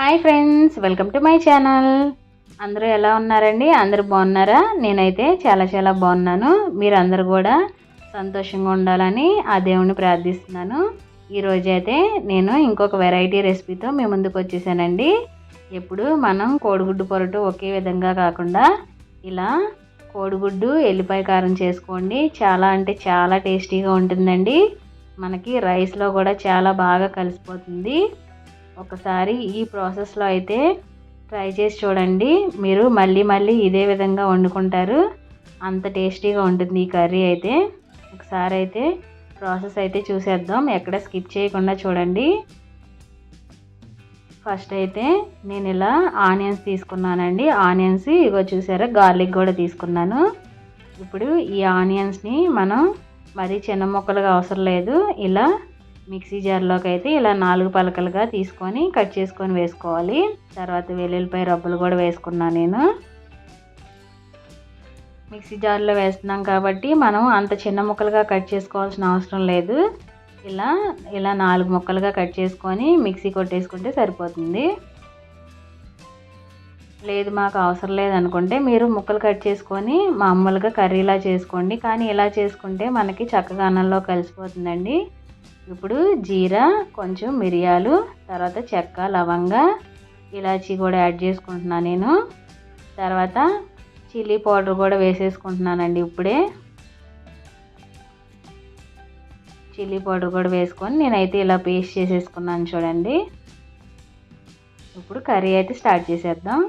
Hi friends welcome to my channel. అందరూ ఎలా ఉన్నారండి? అందరూ బాగున్నారా? నేనైతే చాలా చాలా బాగున్నాను. మీరు అందరూ కూడా సంతోషంగా ఉండాలని ఆ దేవుణ్ణి ప్రార్థిస్తున్నాను. ఈరోజు అయితే నేను ఇంకొక వెరైటీ రెసిపీతో మీ ముందుకు వచ్చేసానండి. ఎప్పుడు మనం కోడిగుడ్డు పొరటు ఒకే విధంగా కాకుండా ఇలా కోడిగుడ్డు ఎల్లిపాయ కారం చేసుకోండి. చాలా అంటే చాలా టేస్టీగా ఉంటుందండి. మనకి రైస్లో కూడా చాలా బాగా కలిసిపోతుంది. ఒకసారి ఈ ప్రాసెస్లో అయితే ట్రై చేసి చూడండి. మీరు మళ్ళీ మళ్ళీ ఇదే విధంగా వండుకుంటారు. అంత టేస్టీగా ఉంటుంది ఈ కర్రీ అయితే. ఒకసారి అయితే ప్రాసెస్ అయితే చూసేద్దాం. ఎక్కడ స్కిప్ చేయకుండా చూడండి. ఫస్ట్ అయితే నేను ఇలా ఆనియన్స్ తీసుకున్నానండి. ఆనియన్స్ ఇగో చూసారా గార్లిక్ కూడా తీసుకున్నాను. ఇప్పుడు ఈ ఆనియన్స్ని మనం మరీ చిన్న ముక్కలుగా అవసరం లేదు. ఇలా మిక్సీ జార్లోకి అయితే ఇలా నాలుగు పలకలుగా తీసుకొని కట్ చేసుకొని వేసుకోవాలి. తర్వాత వెల్లుల్లిపాయ రబ్బలు కూడా వేసుకున్నాను నేను. మిక్సీ జార్లో వేస్తున్నాం కాబట్టి మనం అంత చిన్న ముక్కలుగా కట్ చేసుకోవాల్సిన అవసరం లేదు. ఇలా ఇలా నాలుగు ముక్కలుగా కట్ చేసుకొని మిక్సీ కొట్టేసుకుంటే సరిపోతుంది. లేదు మాకు అవసరం లేదనుకుంటే మీరు ముక్కలు కట్ చేసుకొని మామూలుగా కర్రీలా చేసుకోండి. కానీ ఇలా చేసుకుంటే మనకి చక్కగా అన్నంలో కలిసిపోతుందండి. ఇప్పుడు జీరా కొంచెం మిరియాలు తర్వాత చెక్క లవంగ ఇలాచీ కూడా యాడ్ చేసుకుంటున్నాను నేను. తర్వాత చిల్లీ పౌడర్ కూడా వేసేసుకుంటున్నానండి ఇప్పుడే. చిల్లీ పౌడర్ కూడా వేసుకొని నేనైతే ఇలా పేస్ట్ చేసేసుకున్నాను చూడండి. ఇప్పుడు కర్రీ అయితే స్టార్ట్ చేసేద్దాం.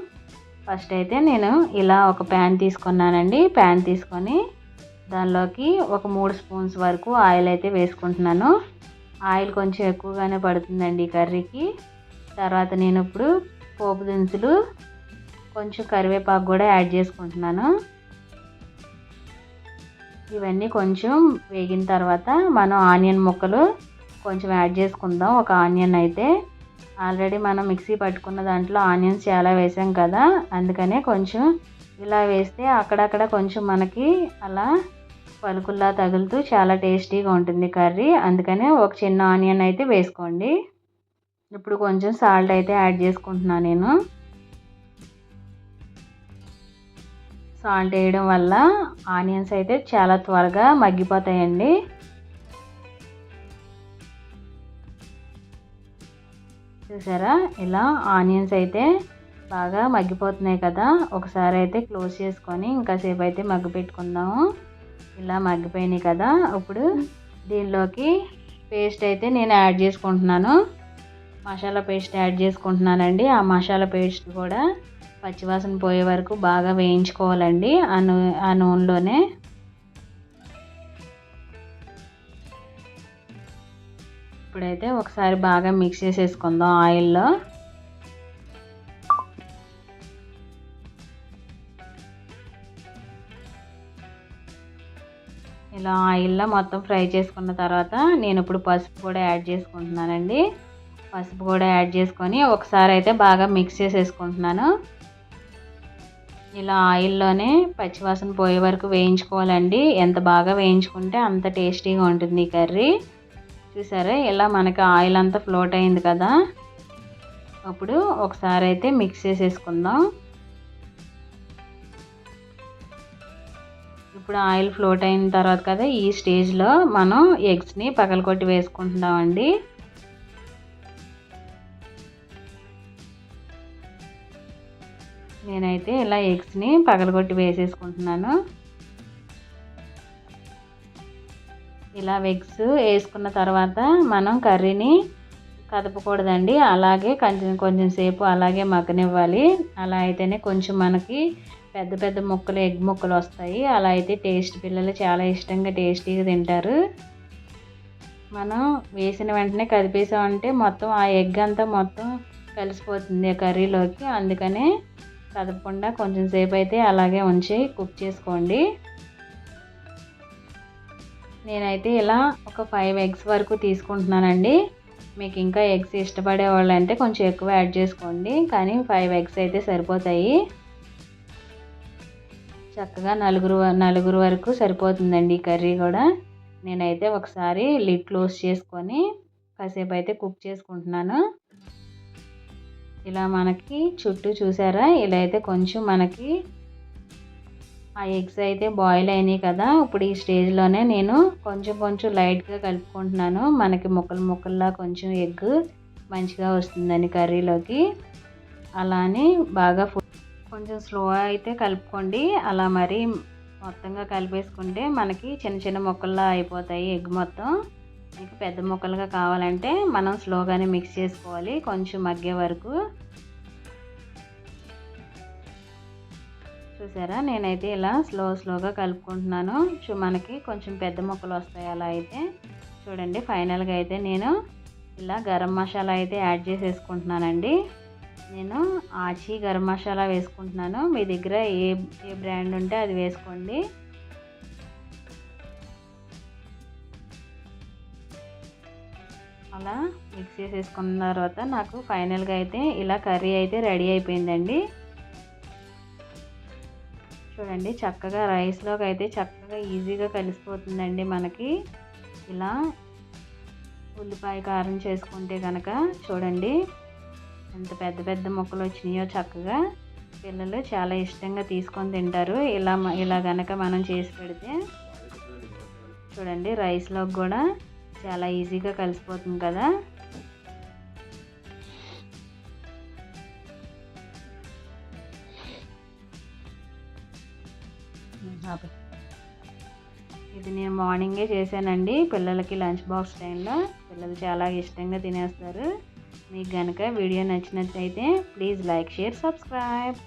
ఫస్ట్ అయితే నేను ఇలా ఒక ప్యాన్ తీసుకున్నానండి. ప్యాన్ తీసుకొని దానిలోకి ఒక మూడు స్పూన్స్ వరకు ఆయిల్ అయితే వేసుకుంటున్నాను. ఆయిల్ కొంచెం ఎక్కువగానే పడుతుందండి ఈ కర్రీకి. తర్వాత నేను ఇప్పుడు పోపు దినుసులు కొంచెం కరివేపాకు కూడా యాడ్ చేసుకుంటున్నాను. ఇవన్నీ కొంచెం వేగిన తర్వాత మనం ఆనియన్ ముక్కలు కొంచెం యాడ్ చేసుకుందాం. ఒక ఆనియన్ అయితే ఆల్రెడీ మనం మిక్సీ పట్టుకున్న దాంట్లో ఆనియన్స్ చాలా వేసాం కదా అందుకనే కొంచెం ఇలా వేస్తే అక్కడక్కడ కొంచెం మనకి అలా పలుకుల్లా తగులుతూ చాలా టేస్టీగా ఉంటుంది కర్రీ. అందుకనే ఒక చిన్న ఆనియన్ అయితే వేసుకోండి. ఇప్పుడు కొంచెం సాల్ట్ అయితే యాడ్ చేసుకుంటున్నాను నేను. సాల్ట్ వేయడం వల్ల ఆనియన్స్ అయితే చాలా త్వరగా మగ్గిపోతాయండి. చూసారా? ఇలా ఆనియన్స్ అయితే బాగా మగ్గిపోతున్నాయి కదా. ఒకసారి అయితే క్లోజ్ చేసుకొని ఇంకాసేపు అయితే మగ్గిపెట్టుకుందాము ఇలా మగ్గిపోయినాయి కదా ఇప్పుడు దీనిలోకి పేస్ట్ అయితే నేను యాడ్ చేసుకుంటున్నాను. మసాలా పేస్ట్ యాడ్ చేసుకుంటున్నానండి. ఆ మసాలా పేస్ట్ కూడా పచ్చివాసన పోయే వరకు బాగా వేయించుకోవాలండి. ఆ నూ ఆ నూనెలోనే. ఇప్పుడైతే ఒకసారి బాగా మిక్స్ చేసేసుకుందాం ఆయిల్లో. ఇలా ఆయిల్లో మొత్తం ఫ్రై చేసుకున్న తర్వాత నేను ఇప్పుడు పసుపు కూడా యాడ్ చేసుకుంటున్నానండి. పసుపు కూడా యాడ్ చేసుకొని ఒకసారి అయితే బాగా మిక్స్ చేసేసుకుంటున్నాను. ఇలా ఆయిల్లోనే పచ్చివాసన పోయే వరకు వేయించుకోవాలండి. ఎంత బాగా వేయించుకుంటే అంత టేస్టీగా ఉంటుంది ఈ కర్రీ. చూసారా? ఇలా మనకి ఆయిల్ అంతా ఫ్లోట్ అయింది కదా. అప్పుడు ఒకసారి అయితే మిక్స్ చేసేసుకుందాం. ఇప్పుడు ఆయిల్ ఫ్లోట్ అయిన తర్వాత కదా ఈ స్టేజ్లో మనం ఎగ్స్ని పగలకొట్టి వేసుకుంటున్నామండి. నేనైతే ఇలా ఎగ్స్ని పగలగొట్టి వేసేసుకుంటున్నాను. ఇలా ఎగ్స్ వేసుకున్న తర్వాత మనం కర్రీని కదపకూడదండి. అలాగే కొంచెం కొంచెం సేపు అలాగే మగ్గనివ్వాలి. అలా అయితేనే కొంచెం మనకి పెద్ద పెద్ద ముక్కలు ఎగ్ ముక్కలు వస్తాయి. అలా అయితే టేస్ట్ పిల్లలు చాలా ఇష్టంగా టేస్టీగా తింటారు. మనం వేసిన వెంటనే కదిపేసామంటే మొత్తం ఆ ఎగ్ అంతా మొత్తం కలిసిపోతుంది ఆ కర్రీలోకి. అందుకనే కదపకుండా కొంచెం సేపు అయితే అలాగే ఉంచి కుక్ చేసుకోండి. నేనైతే ఇలా ఒక ఫైవ్ ఎగ్స్ వరకు తీసుకుంటున్నానండి. మీకు ఇంకా ఎగ్స్ ఇష్టపడే వాళ్ళు అంటే కొంచెం ఎక్కువ యాడ్ చేసుకోండి. కానీ ఫైవ్ ఎగ్స్ అయితే సరిపోతాయి. చక్కగా నలుగురు నలుగురు వరకు సరిపోతుందండి ఈ కర్రీ కూడా. నేనైతే ఒకసారి లిడ్ క్లోజ్ చేసుకొని కాసేపు అయితే కుక్ చేసుకుంటున్నాను. ఇలా మనకి చుట్టూ చూసారా? ఇలా అయితే కొంచెం మనకి ఆ ఎగ్స్ అయితే బాయిల్ అయినాయి కదా. ఇప్పుడు ఈ స్టేజ్లోనే నేను కొంచెం కొంచెం లైట్గా కలుపుకుంటున్నాను. మనకి ముక్కలు ముక్కల్లా కొంచెం ఎగ్ మంచిగా వస్తుందని కర్రీలోకి. అలానే బాగా కొంచెం స్లో అయితే కలుపుకోండి. అలా మరి మొత్తంగా కలిపేసుకుంటే మనకి చిన్న చిన్న ముక్కల్లా అయిపోతాయి ఎగ్ మొత్తం. మీకు పెద్ద ముక్కలుగా కావాలంటే మనం స్లోగానే మిక్స్ చేసుకోవాలి. కొంచెం మగ్గే వరకు. చూసారా? నేనైతే ఇలా స్లో స్లోగా కలుపుకుంటున్నాను. చూ మనకి కొంచెం పెద్ద ముక్కలు వస్తాయి అలా అయితే. చూడండి ఫైనల్గా అయితే నేను ఇలా గరం మసాలా అయితే యాడ్ చేసేసుకుంటున్నానండి. నేను ఆచి గరం మసాలా వేసుకుంటున్నాను. మీ దగ్గర ఏ ఏ బ్రాండ్ ఉంటే అది వేసుకోండి. అలా మిక్స్ చేసేసుకున్న తర్వాత నాకు ఫైనల్గా అయితే ఇలా కర్రీ అయితే రెడీ అయిపోయిందండి. చూడండి చక్కగా రైస్లోకి అయితే చక్కగా ఈజీగా కలిసిపోతుందండి మనకి. ఇలా ఉల్లిపాయ కారం చేసుకుంటే కనుక చూడండి. ఎంత పెద్ద పెద్ద ముక్కలు వచ్చినాయో చక్కగా పిల్లలు చాలా ఇష్టంగా తీసుకొని తింటారు. ఇలా ఇలా కనుక మనం చేసి పెడితే చూడండి రైస్లో కూడా చాలా ఈజీగా కలిసిపోతుంది కదా. ఇది నేను మార్నింగే చేశానండి. పిల్లలకి లంచ్ బాక్స్ టైంలో పిల్లలు చాలా ఇష్టంగా తినేస్తారు. మీకు కనుక వీడియో నచ్చినట్లయితే ప్లీజ్ లైక్ షేర్ సబ్స్క్రైబ్.